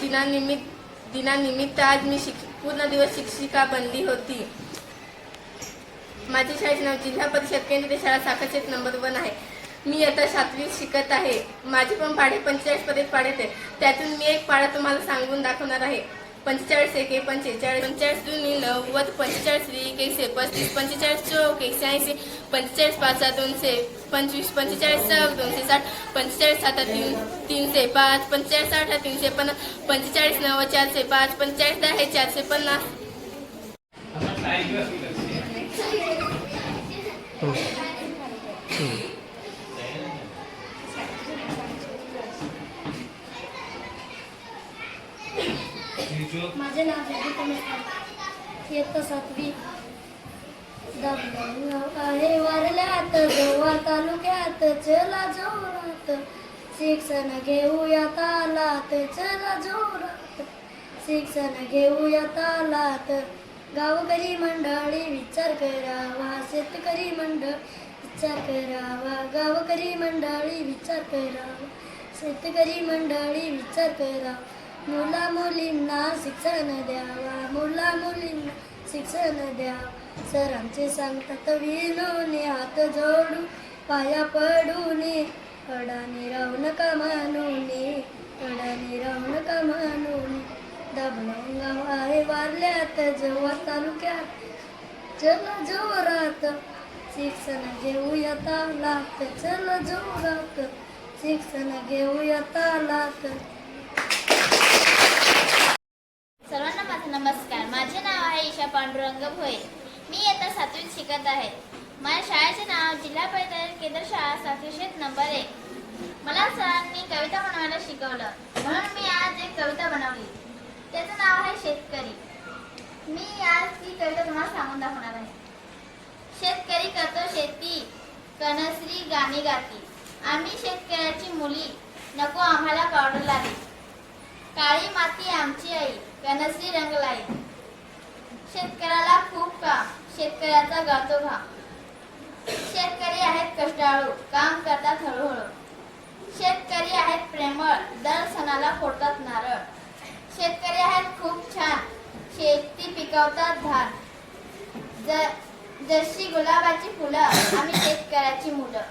दिनानिमित्त दिनानिमित्त आज मी शिक पूर्ण दिवस शिक्षिका बनली होती. माझी शाळेचे नाव जिल्हा परिषद केंद्रीय शाळा साखरशेत नंबर वन आहे. मी आता सातवीत शिकत आहे. माझे पण पाढे पंचेचाळीस पर्यंत पाढे आहेत त्यातून मी एक पाढा तुम्हाला सांगून दाखवणार आहे. पंचेचाळीस एके पंचेचाळीस पंचेचाळीस दोन्ही नव्वद पंचेचाळीस त्रिक एकशे पस्तीस पंचेचाळीस चौक एकशे ऐंशी पंचेचाळीस पाच दोनशे पंचवीस पंचेचाळीस सहा दोनशे साठ पंचेचाळीस सात तीन तीनशे पाच पंचेचाळीस आठ तीनशे पन्नास पंचेचाळीस नव्वद चारशे पाच पंचेचाळीस दहा हे चारशे पन्नास. हो. माझे नाव जयदीप कमिश्कर इयत्ता सातवी. आहे वारल्यात गोवा तालुक्यात. चला जोरात. शिक्षण घेऊया तालात चला जोरात. शिक्षण घेऊया तालात गावकरी मंडळी विचार करावा. शेतकरी मंडळ विचार करावा. गावकरी मंडळी विचार करावा. शेतकरी मंडळी विचार करावा. मुला मुलींना शिक्षण द्यावा मुला मुलींना शिक्षण द्यावा. सरांचे सांगतात विनोने हात जोडू पाया पडून. कडाने राहून का मानून कडाने राहून का मानून. दबलं गाव आहे वारल्यात जेव्हा तालुक्यात चल जोरात. शिक्षण घेऊया तालात चल जोरात. शिक्षण घेऊया तालात सर्वांना माझा नमस्कार. माझे नाव आहे ईशा पांडुरंग भोये मी आता सातवीत शिकत आहे. माझ्या शाळेचे नाव जिल्हा परिषद केंद्र शाळा सातशे नंबर एक. मला सरांनी कविता बनवायला शिकवलं. म्हणून मी आज एक कविता बनवली. त्याचं नाव आहे शेतकरी. मी आज ती कविता तुम्हाला सांगून दाखवणार आहे. शेतकरी करतो शेती कनश्री गाणी गाती. आम्ही शेतकऱ्याची मुली नको आम्हाला पावडर लागली काळी माती आमची आई. कनसरी रंग लाई शेतकऱ्याला खूप काम शेतकऱ्याचा गातो घाम शेतकरी आहेत कष्टाळू काम करतात हळूहळू. शेतकरी आहेत प्रेमळ दर सणाला फोडतात नारळ. शेतकरी आहेत खूप छान शेती पिकवतात धान. ज जशी गुलाबाची फुलं आम्ही शेतकऱ्याची मुलं.